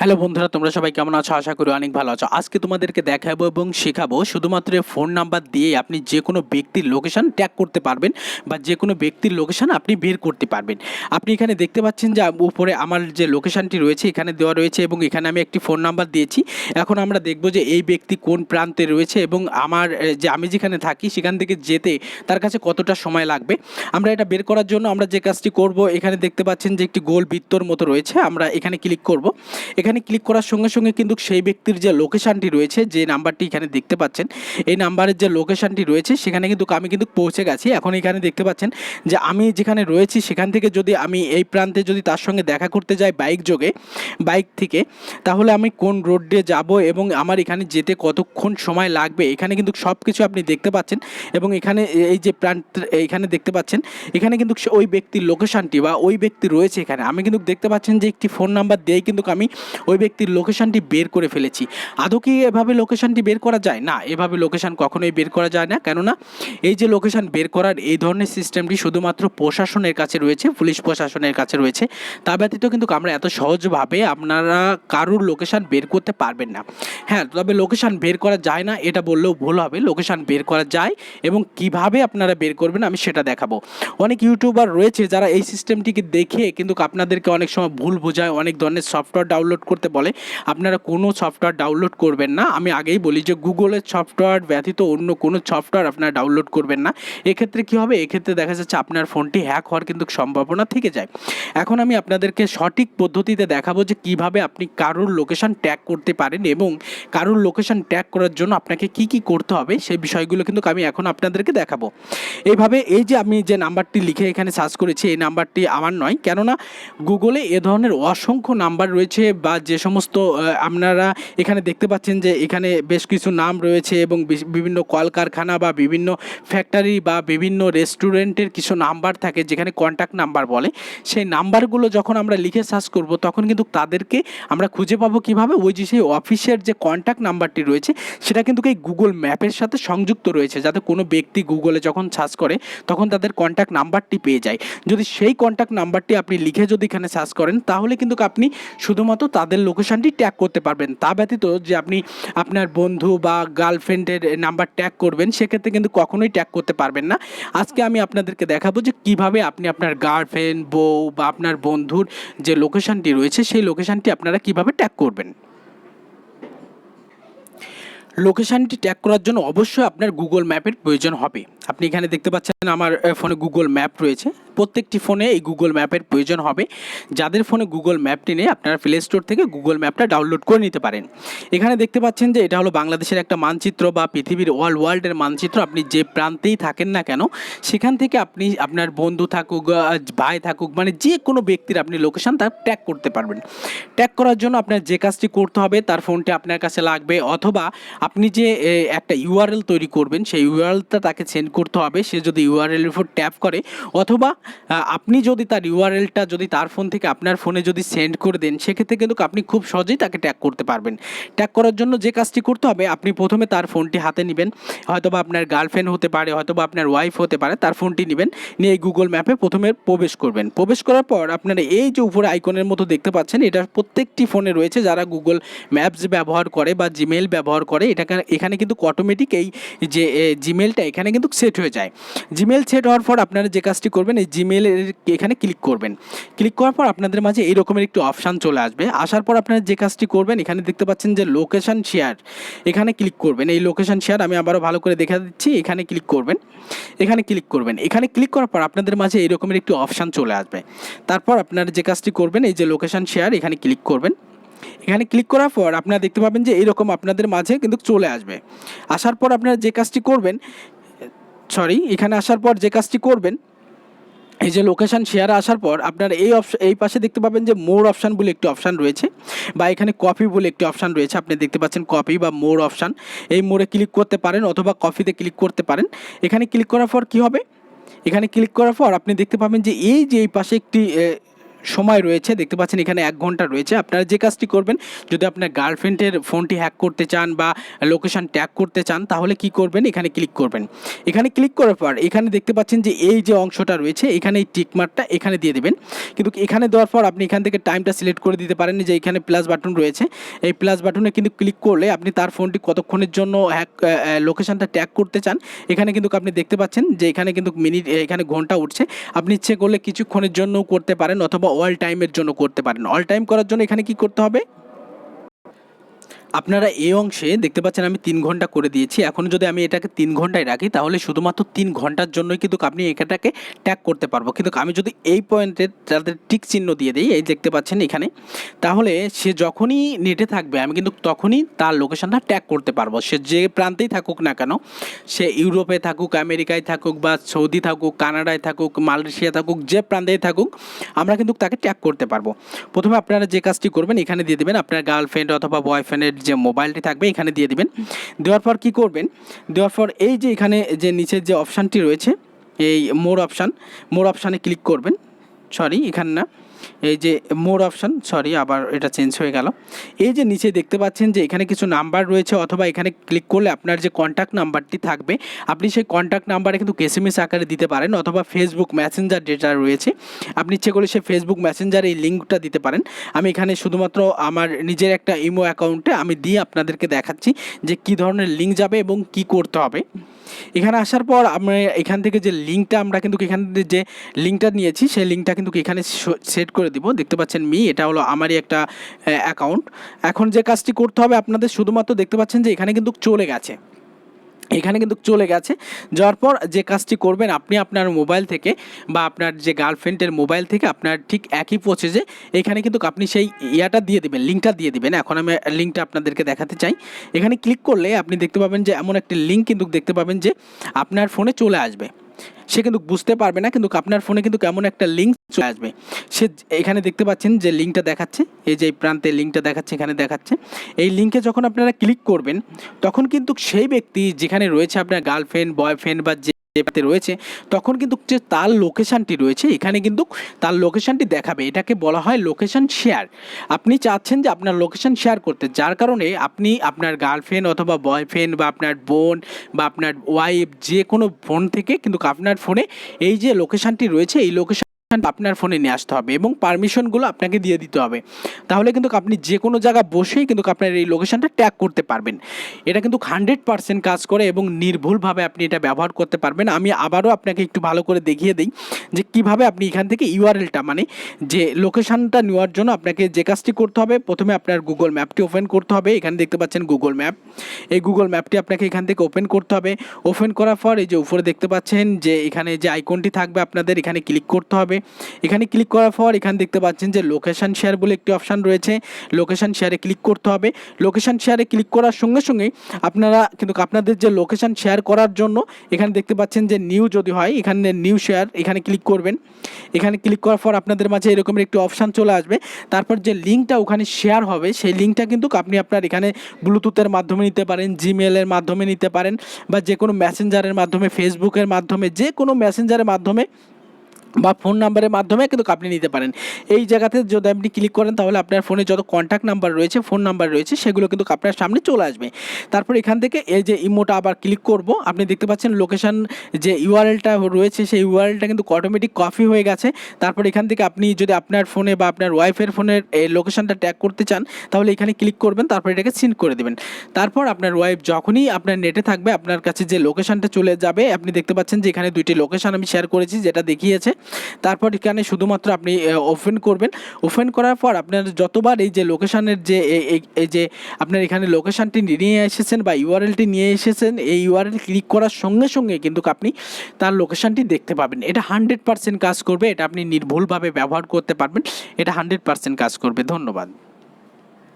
Hello বন্ধুরা, তোমরা সবাই কেমন আছো? আশা করি অনেক ভালো আছো। আজকে তোমাদেরকে দেখাবো এবং শেখাবো শুধুমাত্র ফোন নাম্বার দিয়ে আপনি যে কোনো ব্যক্তির লোকেশন ট্যাগ করতে পারবেন বা যে কোনো ব্যক্তির লোকেশান আপনি বের করতে পারবেন। আপনি এখানে দেখতে পাচ্ছেন যে উপরে আমার যে লোকেশনটি রয়েছে, এখানে দেওয়া রয়েছে এবং এখানে আমি একটি ফোন নাম্বার দিয়েছি। এখন আমরা দেখব যে এই ব্যক্তি কোন প্রান্তে রয়েছে এবং আমার যে আমি যেখানে থাকি, সেখান থেকে যেতে তার কাছে কতটা সময় লাগবে? আমরা এটা বের করার জন্য আমরা যে কাজটি করব, এখানে দেখতে পাচ্ছেন যে একটি গোল বৃত্তর মতো রয়েছে। আমরা এখানে ক্লিক করব। এখানে ক্লিক করার সঙ্গে সঙ্গে কিন্তু সেই ব্যক্তির যে লোকেশানটি রয়েছে, যে নাম্বারটি এখানে দেখতে পাচ্ছেন, এই নাম্বারের যে লোকেশানটি রয়েছে, সেখানে কিন্তু আমি কিন্তু পৌঁছে গেছি। এখন এখানে দেখতে পাচ্ছেন যে আমি যেখানে রয়েছি, সেখান থেকে যদি আমি এই প্রান্তে যদি তার সঙ্গে দেখা করতে যাই বাইক যোগে বাইক থেকে, তাহলে আমি কোন রোড দিয়ে যাব এবং আমার এখানে যেতে কতক্ষণ সময় লাগবে? এখানে কিন্তু সব কিছু আপনি দেখতে পাচ্ছেন এবং এখানে এই যে প্রান্ত, এখানে দেখতে পাচ্ছেন, এখানে কিন্তু ওই ব্যক্তির লোকেশানটি বা ওই ব্যক্তি রয়েছে এখানে। আমি কিন্তু দেখতে পাচ্ছেন যে একটি ফোন নাম্বার দিয়েই কিন্তু আমি ওই ব্যক্তির লোকেশানটি বের করে ফেলেছি। আদৌ কি এভাবে লোকেশানটি বের করা যায়? না, এভাবে লোকেশান কখনোই বের করা যায় না। কেননা, এই যে লোকেশান বের করার এই ধরনের সিস্টেমটি শুধুমাত্র প্রশাসনের কাছে রয়েছে, পুলিশ প্রশাসনের কাছে রয়েছে। তা ব্যতীত কিন্তু আমরা এত সহজভাবে আপনারা কারুর লোকেশান বের করতে পারবেন না। হ্যাঁ তবে লোকেশান বের করা যায় না, এটা বললেও ভুল হবে। লোকেশান বের করা যায় এবং কীভাবে আপনারা বের করবেন আমি সেটা দেখাবো। অনেক ইউটিউবার রয়েছে যারা এই সিস্টেমটিকে দেখে কিন্তু আপনাদেরকে অনেক সময় ভুল বোঝায়, অনেক ধরনের সফটওয়্যার ডাউনলোড করতে বলে, আপনারা কোনো সফটওয়্যার ডাউনলোড করবেন না। আমি আগেই বলি যে গুগলের সফটওয়্যার ব্যতীত অন্য কোনো সফটওয়্যার আপনারা ডাউনলোড করবেন না। এক্ষেত্রে কী হবে? এক্ষেত্রে দেখা যাচ্ছে আপনার ফোনটি হ্যাক হওয়ার কিন্তু সম্ভাবনা থেকে যায়। এখন আমি আপনাদেরকে সঠিক পদ্ধতিতে দেখাবো যে কীভাবে আপনি কারোর লোকেশন ট্যাগ করতে পারেন এবং কারোর লোকেশন ট্যাগ করার জন্য আপনাকে কি কি করতে হবে, সেই বিষয়গুলো কিন্তু আমি এখন আপনাদেরকে দেখাবো। এইভাবে এই যে আমি যে নাম্বারটি লিখে এখানে সার্চ করেছি, এই নাম্বারটি আমার নয়। কেননা গুগলে এ ধরনের অসংখ্য নাম্বার রয়েছে বা যে সমস্ত আপনারা এখানে দেখতে পাচ্ছেন যে এখানে বেশ কিছু নাম রয়েছে এবং বিভিন্ন কলকারখানা বা বিভিন্ন ফ্যাক্টরি বা বিভিন্ন রেস্টুরেন্টের কিছু নাম্বার থাকে যেখানে কন্ট্যাক্ট নাম্বার বলে। সেই নাম্বারগুলো যখন আমরা লিখে সার্চ করব, তখন কিন্তু তাদেরকে আমরা খুঁজে পাবো কীভাবে? ওই যে সেই অফিসের যে কন্ট্যাক্ট নাম্বারটি রয়েছে, সেটা কিন্তু এই গুগল ম্যাপের সাথে সংযুক্ত রয়েছে। যাতে কোনো ব্যক্তি গুগলে যখন সার্চ করে, তখন তাদের কন্ট্যাক্ট নাম্বারটি পেয়ে যায়। যদি সেই কন্ট্যাক্ট নাম্বারটি আপনি লিখে যদি এখানে সার্চ করেন, তাহলে কিন্তু আপনি শুধুমাত্র তাদের লোকেশনটি ট্যাগ করতে পারবেন। তা ব্যতীত যে আপনি আপনার বন্ধু বা গার্লফ্রেন্ডের নাম্বার ট্যাগ করবেন, সেক্ষেত্রে কিন্তু কখনোই ট্যাগ করতে পারবেন না। আজকে আমি আপনাদেরকে দেখাবো যে কীভাবে আপনি আপনার গার্লফ্রেন্ড বউ বা আপনার বন্ধুর যে লোকেশনটি রয়েছে, সেই লোকেশনটি আপনারা কীভাবে ট্যাগ করবেন। লোকেশানটি ট্যাগ করার জন্য অবশ্যই আপনার গুগল ম্যাপের প্রয়োজন হবে। আপনি এখানে দেখতে পাচ্ছেন আমার ফোনে গুগল ম্যাপ রয়েছে। প্রত্যেকটি ফোনে এই গুগল ম্যাপের প্রয়োজন হবে। যাদের ফোনে গুগল ম্যাপটি নেই আপনারা প্লে স্টোর থেকে গুগল ম্যাপটা ডাউনলোড করে নিতে পারেন। এখানে দেখতে পাচ্ছেন যে এটা হলো বাংলাদেশের একটা মানচিত্র বা পৃথিবীর অল ওয়ার্ল্ডের মানচিত্র। আপনি যে প্রান্তেই থাকেন না কেন, সেখান থেকে আপনি আপনার বন্ধু থাকুক ভাই থাকুক মানে যে কোনো ব্যক্তির আপনি লোকেশন তার ট্যাগ করতে পারবেন। ট্যাগ করার জন্য আপনার যে কাজটি করতে হবে, তার ফোনটি আপনার কাছে লাগবে। অথবা আপনি যে একটা ইউআরএল তৈরি করবেন, সেই ইউআরএলটা তাকে সেন্ড করতে হবে, সে যদি ইউআরএল উপর ট্যাপ করে, অথবা আপনি যদি তার ইউআরএলটা যদি তার ফোন থেকে আপনার ফোনে যদি সেন্ড করে দেন, সেক্ষেত্রে কিন্তু আপনি খুব সহজেই তাকে ট্যাগ করতে পারবেন। ট্যাগ করার জন্য যে কাজটি করতে হবে, আপনি প্রথমে তার ফোনটি হাতে নেবেন। হয়তোবা আপনার গার্লফ্রেন্ড হতে পারে, হয়তোবা আপনার ওয়াইফ হতে পারে, তার ফোনটি নেবেন, নিয়ে গুগল ম্যাপে প্রথমে প্রবেশ করবেন। প্রবেশ করার পর আপনারা এই যে উপরে আইকনের মতো দেখতে পাচ্ছেন, এটা প্রত্যেকটি ফোনে রয়েছে যারা গুগল ম্যাপস ব্যবহার করে বা জিমেল ব্যবহার করে। এটা এখানে কিন্তু অটোমেটিক এই যে জিমেলটা এখানে কিন্তু সেট হয়ে যায়। জিমেল সেট হওয়ার পর আপনারা যে কাজটি করবেন, এই জিমেলের এখানে ক্লিক করবেন। ক্লিক করার পর আপনাদের মাঝে এই রকমের একটি অপশান চলে আসবে। আসার পর আপনারা যে কাজটি করবেন, এখানে দেখতে পাচ্ছেন যে লোকেশন শেয়ার এখানে ক্লিক করবেন। এই লোকেশন শেয়ার আমি আবারও ভালো করে দেখা দিচ্ছি। এখানে ক্লিক করবেন। এখানে ক্লিক করবেন। এখানে ক্লিক করার পর আপনাদের মাঝে এই রকমের একটি অপশান চলে আসবে। তারপর আপনারা যে কাজটি করবেন, এই যে লোকেশন শেয়ার এখানে ক্লিক করবেন। এখানে ক্লিক করার পর আপনারা দেখতে পাবেন যে এইরকম আপনাদের মাঝে কিন্তু চলে আসবে। আসার পর আপনারা যে কাজটি করবেন সরি এখানে আসার পর যে কাজটি করবেন, এই যে লোকেশান শেয়ারে আসার পর আপনার এই অপশন এই পাশে দেখতে পাবেন যে মোর অপশান বলে একটি অপশান রয়েছে, বা এখানে কপি বলে একটি অপশান রয়েছে, আপনি দেখতে পাচ্ছেন কপি বা মোর অপশান এই মোড়ে ক্লিক করতে পারেন অথবা কপিতে ক্লিক করতে পারেন। এখানে ক্লিক করার পর কি হবে? এখানে ক্লিক করার পর আপনি দেখতে পাবেন যে এই যে এই পাশে একটি সময় রয়েছে, দেখতে পাচ্ছেন এখানে এক ঘণ্টা রয়েছে। আপনারা যে কাজটি করবেন, যদি আপনার গার্লফ্রেন্ডের ফোনটি হ্যাক করতে চান বা লোকেশন ট্যাগ করতে চান, তাহলে কি করবেন? এখানে ক্লিক করবেন। এখানে ক্লিক করার পর, এখানে দেখতে পাচ্ছেন যে এই যে অংশটা রয়েছে, এখানে এই টিকমার্কটা এখানে দিয়ে দেবেন। কিন্তু এখানে দেওয়ার পর আপনি এখান থেকে টাইমটা সিলেক্ট করে দিতে পারেন, যে এখানে প্লাস বাটন রয়েছে। এই প্লাস বাটনে কিন্তু ক্লিক করলে আপনি তার ফোনটি কতক্ষণের জন্য হ্যাক লোকেশনটা ট্যাগ করতে চান, এখানে কিন্তু আপনি দেখতে পাচ্ছেন যে এখানে কিন্তু মিনিট এখানে ঘণ্টা উঠছে। আপনি ইচ্ছে করলে কিছুক্ষণের জন্য করতে পারেন, অথবা অল টাইমের জন্য করতে পারেন। অল টাইম করার জন্য এখানে কি করতে হবে? আপনারা এই অংশে দেখতে পাচ্ছেন আমি তিন ঘণ্টা করে দিয়েছি। এখন যদি আমি এটাকে তিন ঘন্টায় রাখি, তাহলে শুধুমাত্র তিন ঘণ্টার জন্যই কিন্তু আপনি এটাকে ট্যাগ করতে পারব। কিন্তু আমি যদি এই পয়েন্টে তাদের টিক চিহ্ন দিয়ে দিই, এই দেখতে পাচ্ছেন এখানে, তাহলে সে যখনই নেটে থাকবে, আমি কিন্তু তখনই তার লোকেশনটা ট্যাগ করতে পারব। সে যে প্রান্তেই থাকুক না কেন, সে ইউরোপে থাকুক, আমেরিকায় থাকুক বা সৌদি থাকুক, কানাডায় থাকুক, মালয়েশিয়া থাকুক, যে প্রান্তেই থাকুক, আমরা কিন্তু তাকে ট্যাগ করতে পারব। প্রথমে আপনারা যে কাজটি করবেন, এখানে দিয়ে দেবেন আপনার গার্লফ্রেন্ড অথবা বয়ফ্রেন্ডের যে মোবাইলটি থাকবে, এখানে দিয়ে দিবেন। দেওয়ার পর কি করবেন? দেওয়ার পর এই যে এখানে যে নিচের যে অপশানটি রয়েছে, এই মোর অপশান মোর অপশানে ক্লিক করবেন। সরি এখানে না। এই যে মোর অপশান সরি আবার এটা চেঞ্জ হয়ে গেল। এই যে নিচে দেখতে পাচ্ছেন যে এখানে কিছু নাম্বার রয়েছে, অথবা এখানে ক্লিক করলে আপনার যে কন্ট্যাক্ট নাম্বারটি থাকবে, আপনি সেই কন্ট্যাক্ট নাম্বারে কিন্তু এসএমএস আকারে দিতে পারেন, অথবা ফেসবুক মেসেঞ্জার ডেটা রয়েছে, আপনি ইচ্ছে করলে সেই ফেসবুক মেসেঞ্জার এই লিঙ্কটা দিতে পারেন। আমি এখানে শুধুমাত্র আমার নিজের একটা ইমো অ্যাকাউন্টে আমি দিয়ে আপনাদেরকে দেখাচ্ছি যে কী ধরনের লিঙ্ক যাবে এবং কি করতে হবে। এখানে আসার পর আমরা এখান থেকে যে লিঙ্কটা আমরা কিন্তু এখান যে লিঙ্কটা নিয়েছি, সেই লিঙ্কটা কিন্তু এখানে সেট করে দিব। দেখতে পাচ্ছেন মি, এটা হলো আমারই একটা অ্যাকাউন্ট এখন যে কাজটি করতে হবে আপনাদের শুধুমাত্র দেখতে পাচ্ছেন যে এখানে কিন্তু চলে গেছে। এখানে কিন্তু চলে গেছে। যাওয়ার পর যে কাজটি করবেন, আপনি আপনার মোবাইল থেকে বা আপনার যে গার্লফ্রেন্ডের মোবাইল থেকে আপনার ঠিক একই প্রসেসে এখানে কিন্তু আপনি সেই ইয়াটা দিয়ে দেবেন, লিঙ্কটা দিয়ে দিবেন। এখন আমি লিঙ্কটা আপনাদেরকে দেখাতে চাই। এখানে ক্লিক করলে আপনি দেখতে পাবেন যে এমন একটি লিঙ্ক কিন্তু দেখতে পাবেন যে আপনার ফোনে চলে আসবে। সে কিন্তু বুঝতে পারবে না, কিন্তু আপনার ফোনে কিন্তু কেমন একটা লিঙ্ক চলে আসবে। সে এখানে দেখতে পাচ্ছেন যে লিঙ্কটা দেখাচ্ছে, এই যে প্রান্তে লিঙ্কটা দেখাচ্ছে, এখানে দেখাচ্ছে। এই লিঙ্কে যখন আপনারা ক্লিক করবেন, তখন কিন্তু সেই ব্যক্তি যেখানে রয়েছে আপনার গার্লফ্রেন্ড বয়ফ্রেন্ড বা যে যেতে রয়েছে, তখন কিন্তু যে তার লোকেশানটি রয়েছে, এখানে কিন্তু তার লোকেশানটি দেখাবে। এটাকে বলা হয় লোকেশান শেয়ার আপনি চাচ্ছেন যে আপনার লোকেশান শেয়ার করতে, যার কারণে আপনি আপনার গার্লফ্রেন্ড অথবা বয়ফ্রেন্ড বা আপনার বোন বা আপনার ওয়াইফ যে কোনো ফোন থেকে কিন্তু আপনার ফোনে এই যে লোকেশানটি রয়েছে, এই লোকেশান আপনার ফোনে নিয়ে আসতে হবে এবং পারমিশনগুলো আপনাকে দিয়ে দিতে হবে। তাহলে কিন্তু আপনি যে কোনো জায়গা বসেই কিন্তু আপনার এই লোকেশনটা ট্যাগ করতে পারবেন। এটা কিন্তু হান্ড্রেড পার্সেন্ট কাজ করে এবং নির্ভুলভাবে আপনি এটা ব্যবহার করতে পারবেন। আমি আবারও আপনাকে একটু ভালো করে দেখিয়ে দিই যে কীভাবে আপনি এখান থেকে ইউআরএলটা মানে যে লোকেশনটা নেওয়ার জন্য আপনাকে যে কাজটি করতে হবে, প্রথমে আপনার গুগল ম্যাপটি ওপেন করতে হবে। এখানে দেখতে পাচ্ছেন গুগল ম্যাপ এই গুগল ম্যাপটি আপনাকে এখান থেকে ওপেন করতে হবে। ওপেন করার পর এই যে উপরে দেখতে পাচ্ছেন যে এখানে যে আইকনটি থাকবে আপনাদের, এখানে ক্লিক করতে হবে। এখানে ক্লিক করার পর এখানে দেখতে পাচ্ছেন যে লোকেশান শেয়ার বলে একটি অপশান রয়েছে। লোকেশান শেয়ারে ক্লিক করতে হবে। লোকেশান শেয়ারে ক্লিক করার সঙ্গে সঙ্গেই আপনারা কিন্তু আপনাদের যে লোকেশান শেয়ার করার জন্য এখানে দেখতে পাচ্ছেন যে নিউ যদি হয়, এখানে নিউ শেয়ার এখানে ক্লিক করবেন। এখানে ক্লিক করার পর আপনাদের মাঝে এরকমের একটি অপশান চলে আসবে। তারপর যে লিঙ্কটা ওখানে শেয়ার হবে, সেই লিঙ্কটা কিন্তু আপনি আপনার এখানে ব্লুটুথের মাধ্যমে নিতে পারেন জিমেলের মাধ্যমে নিতে পারেন, বা যে কোনো মেসেঞ্জারের মাধ্যমে ফেসবুকের মাধ্যমে যে কোনো মেসেঞ্জারের মাধ্যমে বা ফোন নাম্বারের মাধ্যমে কিন্তু আপনি নিতে পারেন। এই জায়গাতে যদি আপনি ক্লিক করেন তাহলে আপনার ফোনে যত কন্ট্যাক্ট নাম্বার রয়েছে ফোন নাম্বার রয়েছে, সেগুলো কিন্তু আপনার সামনে চলে আসবে। তারপর এখান থেকে এই যে ইমোটা আবার ক্লিক করব, আপনি দেখতে পাচ্ছেন লোকেশান যে ইউআরএলটা রয়েছে, সেই ইউআরএলটা কিন্তু অটোমেটিক কপি হয়ে গেছে। তারপর এখান থেকে আপনি যদি আপনার ফোনে বা আপনার ওয়াইফের ফোনের এই লোকেশানটা ট্যাগ করতে চান, তাহলে এখানে ক্লিক করবেন, তারপর এটাকে সিন করে দেবেন। তারপর আপনার ওয়াইফ যখনই আপনার নেটে থাকবে, আপনার কাছে যে লোকেশানটা চলে যাবে, আপনি দেখতে পাচ্ছেন যে এখানে দুইটি লোকেশান আমি শেয়ার করেছি, যেটা দেখিয়েছে। তারপর এখানে শুধুমাত্র আপনি ওপেন করবেন। ওপেন করার পর আপনার যতবার এই যে লোকেশানের যে এই যে আপনার এখানে লোকেশানটি নিয়ে এসেছেন বা ইউআরএলটি নিয়ে এসেছেন, এই ইউআরএল ক্লিক করার সঙ্গে সঙ্গে কিন্তু আপনি তার লোকেশানটি দেখতে পাবেন। এটা হান্ড্রেড পার্সেন্ট কাজ করবে, এটা আপনি নির্ভুলভাবে ব্যবহার করতে পারবেন, এটা হান্ড্রেড পার্সেন্ট কাজ করবে। ধন্যবাদ।